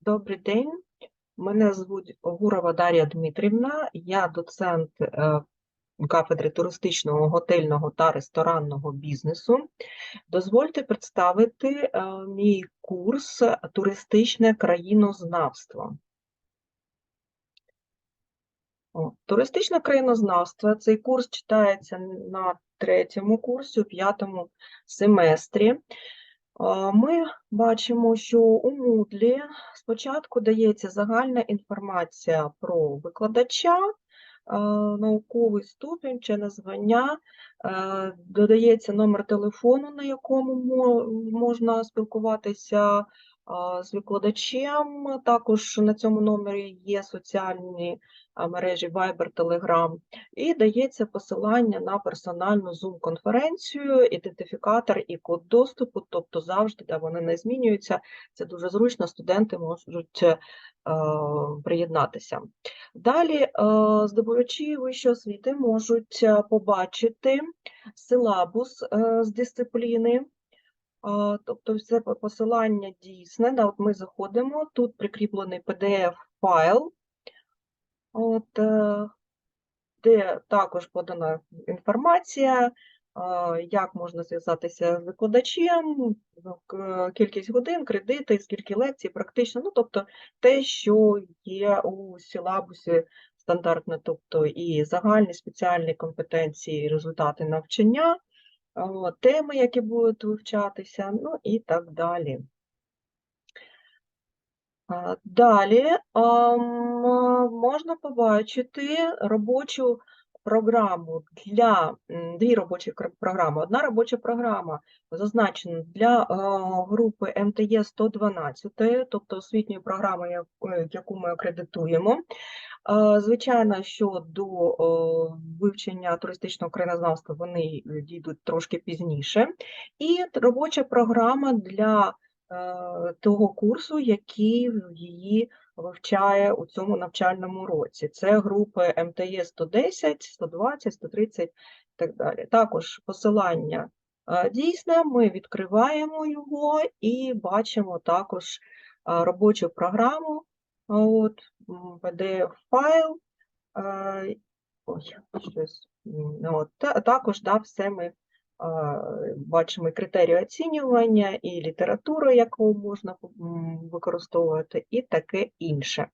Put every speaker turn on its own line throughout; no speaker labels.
Добрий день. Мене звуть Гурова Дар'я Дмитрівна. Я доцент е, кафедри туристичного, готельного та ресторанного бізнесу. Дозвольте представити е, мій курс Туристичне країнознавство. Туристичне країнознавство. Цей курс читається на третьому курсі, п'ятому семестрі. Ми бачимо, що у Moodle спочатку дається загальна інформація про викладача, науковий ступінь чи названня, е, додається номер телефону, на якому можна спілкуватися з викладачем. Також на цьому номері є соціальні мережі Viber, Telegram, і дається посилання на персональну Zoom-конференцію, ідентифікатор і код доступу, тобто завжди да, вони не змінюються. Це дуже зручно, студенти можуть е, приєднатися. Далі е, здобувачі вищої освіти можуть е, побачити силабус е, з дисципліни. Тобто все посилання дійсне. Да, от ми заходимо, тут прикріплений PDF-файл, от, е, де також подана інформація, як можна зв'язатися з викладачем, ну, кількість годин, кредити, скільки лекцій, практично, ну, тобто те, що є у силабусі стандартно, тобто і загальні спеціальні компетенції, результати навчання, теми, які будуть вивчатися, ну і так далі. Далі можна побачити робочу програму для дві робочі програми. Одна робоча програма зазначена для групи МТЄ 112, тобто освітньої програми, яку- яку ми акредитуємо. Звичайно, що до вивчення туристичного країнознавства вони е, дійдуть трошки пізніше. І робоча програма для е, того курсу, який в- її вивчає у цьому навчальному році. Це групи МТЄ 110, 120, 130 і так далі. Також посилання е, дійсне, ми відкриваємо його і бачимо також е, робочу програму. От, PDF-файл. е, Ой, щось. От, також да, все ми бачимо і критерії оцінювання, і літературу, яку можна використовувати, і таке інше.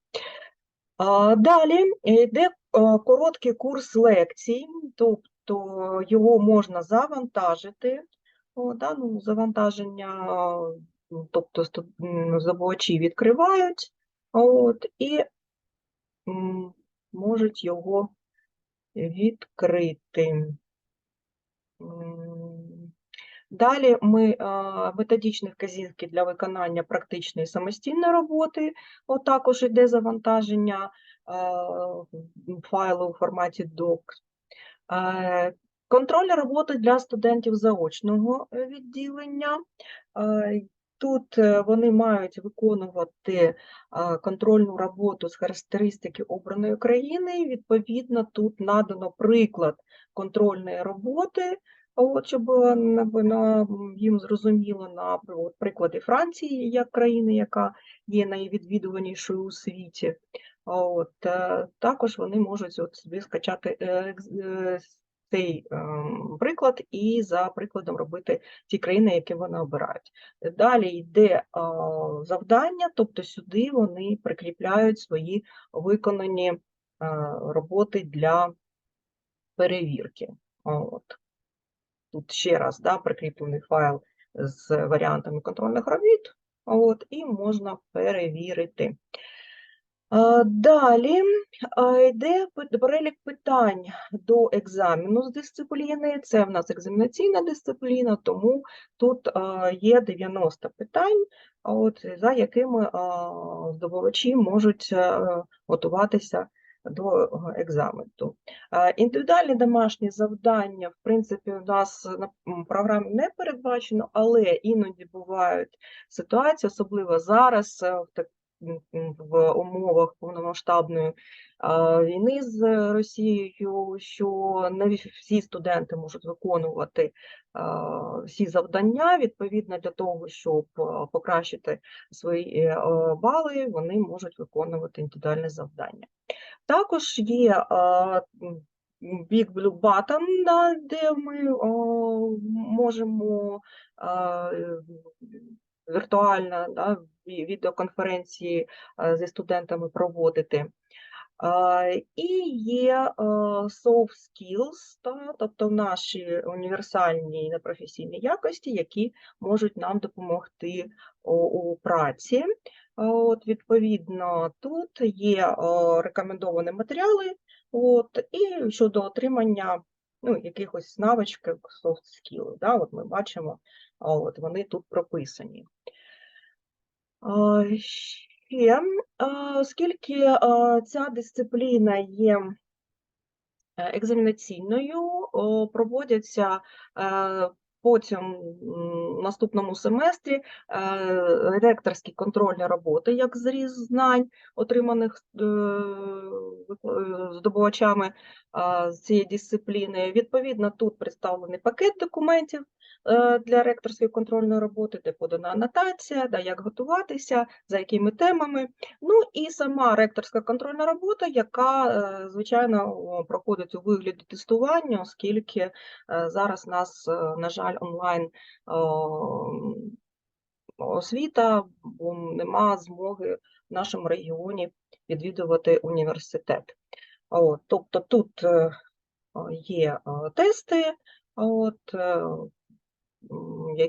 Далі йде короткий курс лекцій, тобто його можна завантажити. Ну, завантаження, тобто здобувачі відкривають от, і можуть його відкрити. Далі ми методичні вказівки для виконання практичної самостійної роботи. От також йде завантаження файлу у форматі DOC. Контроль роботи для студентів заочного відділення. Е, Тут е, вони мають виконувати контрольну роботу з характеристики обраної країни. Відповідно, тут надано приклад контрольної роботи, от, щоб було на- на- їм зрозуміло на прикладі Франції як країни, яка є найвідвідуванішою у світі. От, е, також вони можуть от собі скачати е, е, цей ем, приклад і за прикладом робити ті країни, які вони обирають. Далі йде завдання, тобто сюди вони прикріпляють свої виконані а, роботи для перевірки. От. Тут ще раз да, прикріплений файл з варіантами контрольних робіт, от, і можна перевірити. А, Далі йде перелік питань до екзамену з дисципліни. Це в нас екзаменаційна дисципліна, тому тут є 90 питань, от, за якими здобувачі можуть е, готуватися до е, екзамену. Індивідуальні домашні завдання, в принципі, у нас на програмі не передбачено, але іноді бувають ситуації, особливо зараз, е, в в умовах повномасштабної війни з Росією, що не всі студенти можуть виконувати всі завдання. Відповідно для того, щоб покращити свої е, бали, вони можуть виконувати індивідуальне завдання. Також є Big Blue Button, де ми можемо е, віртуально да, відеоконференції зі студентами проводити. І є soft skills, та, тобто наші універсальні і непрофесійні якості, які можуть нам допомогти у, праці. От, відповідно, тут є рекомендовані матеріали, от, і щодо отримання ну, якихось навичок soft skills, да, от ми бачимо, от, вони тут прописані. Ще, оскільки ця дисципліна є е, екзаменаційною, проводяться е, потім м, наступному семестрі е, ректорські контрольні роботи, як зріз знань, отриманих е, е, здобувачами цієї дисципліни. Відповідно, тут представлений пакет документів для ректорської контрольної роботи, де подана анотація, да, як готуватися, за якими темами. Ну і сама ректорська контрольна робота, яка, звичайно, проходить у вигляді тестування, оскільки зараз нас, на жаль, онлайн о, освіта, бо нема змоги в нашому регіоні відвідувати університет. От, тобто тут е, є е, тести, от, е,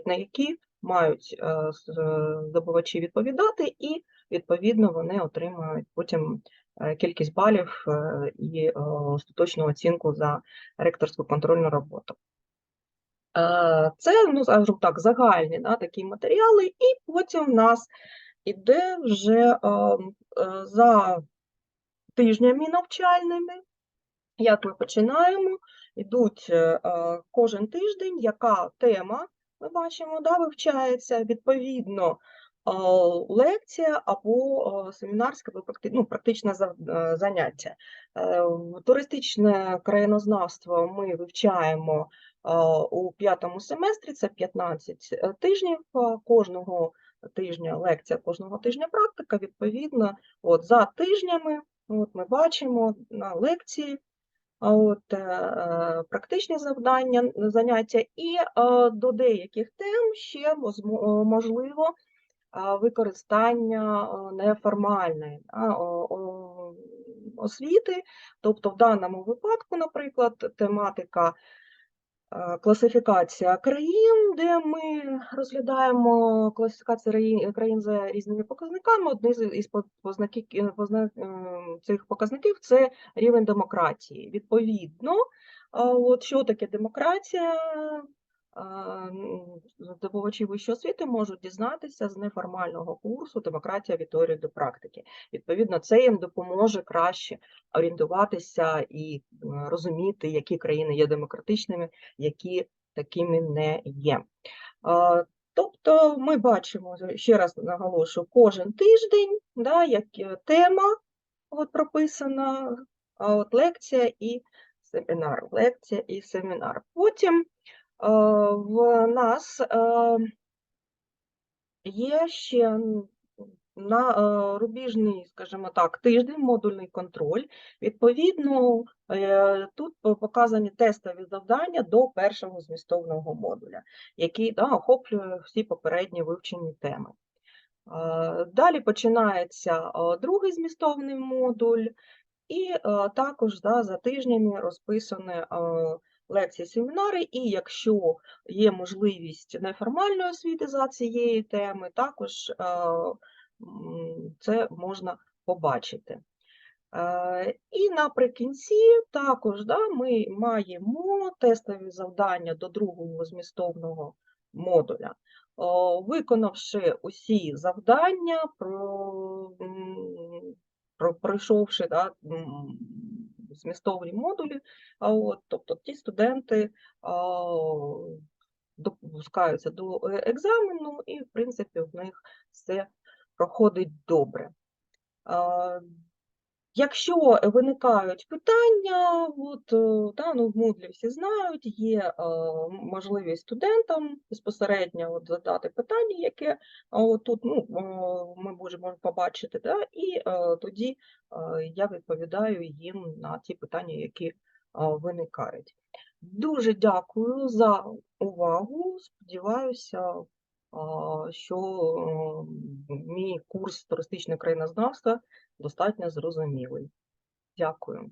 на які мають е, е, здобувачі відповідати, і відповідно вони отримують потім е, кількість балів е, і е, остаточну оцінку за ректорську контрольну роботу. Е, Це, ну, так, загальні да, такі матеріали, і потім в нас іде вже е, е, за тижнями навчальними, як ми починаємо, йдуть е, кожен тиждень, яка тема, ми бачимо, да, вивчається, відповідно, лекція або семінарське, ну, практичне заняття. Туристичне краєнознавство ми вивчаємо у п'ятому семестрі, це 15 тижнів, е, кожного тижня лекція, кожного тижня практика, відповідно, от за тижнями От ми бачимо на лекції от, е, е, практичні завдання, заняття, і е, до деяких тем ще е, можливо е, використання е, неформальної освіти. Тобто в даному випадку, наприклад, тематика е, класифікація країн, де ми розглядаємо класифікацію країн за різними показниками. Одні із по- познаків, е, позна- ем, цих показників це рівень демократії. Відповідно, от що таке демократія? А, м, Здобувачі вищої освіти можуть дізнатися з неформального курсу Демократія від теорії до практики. Відповідно, це їм допоможе краще орієнтуватися і розуміти, які країни є демократичними, які такими не є. Тобто ми бачимо, ще раз наголошую, кожен тиждень, да, як е, тема от прописана, от лекція і семінар, лекція і семінар. Потім в нас є ще на е, рубіжний, скажімо так, тиждень, модульний контроль. Відповідно, е, тут показані тестові завдання до першого змістовного модуля, який да, охоплює всі попередні вивчені теми. Е, Далі починається е, другий змістовний модуль, і також да, за тижнями розписані е, лекції, семінари, і якщо є можливість неформальної освіти за цієї теми, також е, це можна побачити. Е, І наприкінці також да, ми маємо тестові завдання до другого змістовного модуля. Виконавши усі завдання, пройшовши змістовні модулі, от, тобто ті студенти допускаються до е, екзамену, і, в принципі, в них все проходить добре. Е, Якщо виникають питання, от, е, та, ну, в Moodle всі знають, є е, можливість студентам безпосередньо от, задати питання, яке е, от тут ну, е, ми можемо побачити, да, і е, тоді е, я відповідаю їм на ті питання, які е, виникають. Дуже дякую за увагу. Сподіваюся, що е, мій курс туристичне країнознавства достатньо зрозумілий. Дякую.